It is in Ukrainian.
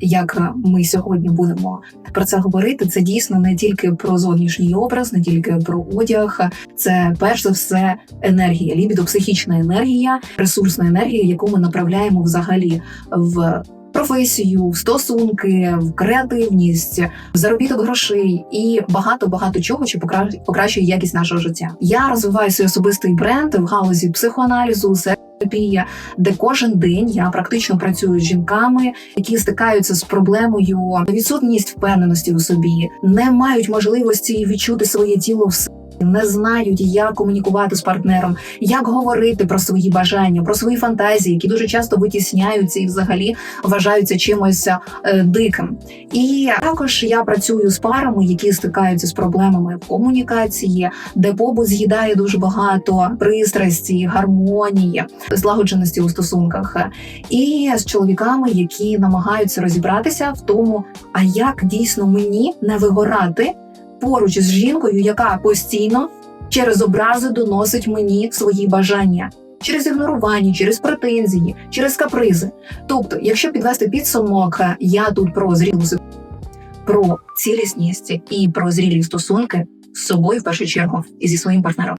як ми сьогодні будемо про це говорити, це дійсно не тільки про зовнішній образ, не тільки про одяг, це перш за все енергія, лібідо, психічна енергія, ресурсна енергія, яку ми направляємо взагалі в. Професію, в стосунки, в креативність, в заробіток грошей і багато багато чого, що покра- покращує якість нашого життя. Я розвиваю свій особистий бренд в галузі психоаналізу, терапія, де кожен день я практично працюю з жінками, які стикаються з проблемою відсутність впевненості у собі, не мають можливості відчути своє тіло в не знають, як комунікувати з партнером, як говорити про свої бажання, про свої фантазії, які дуже часто витісняються і взагалі вважаються чимось е, диким. І також я працюю з парами, які стикаються з проблемами в комунікації, де побут з'їдає дуже багато пристрасті, гармонії, злагодженості у стосунках, і з чоловіками, які намагаються розібратися в тому, а як дійсно мені не вигорати поруч з жінкою, яка постійно через образи доносить мені свої бажання. Через ігнорування, через претензії, через капризи. Тобто, якщо підвести підсумок, я тут про зрілу про цілісність і про зрілі стосунки з собою в першу чергу і зі своїм партнером.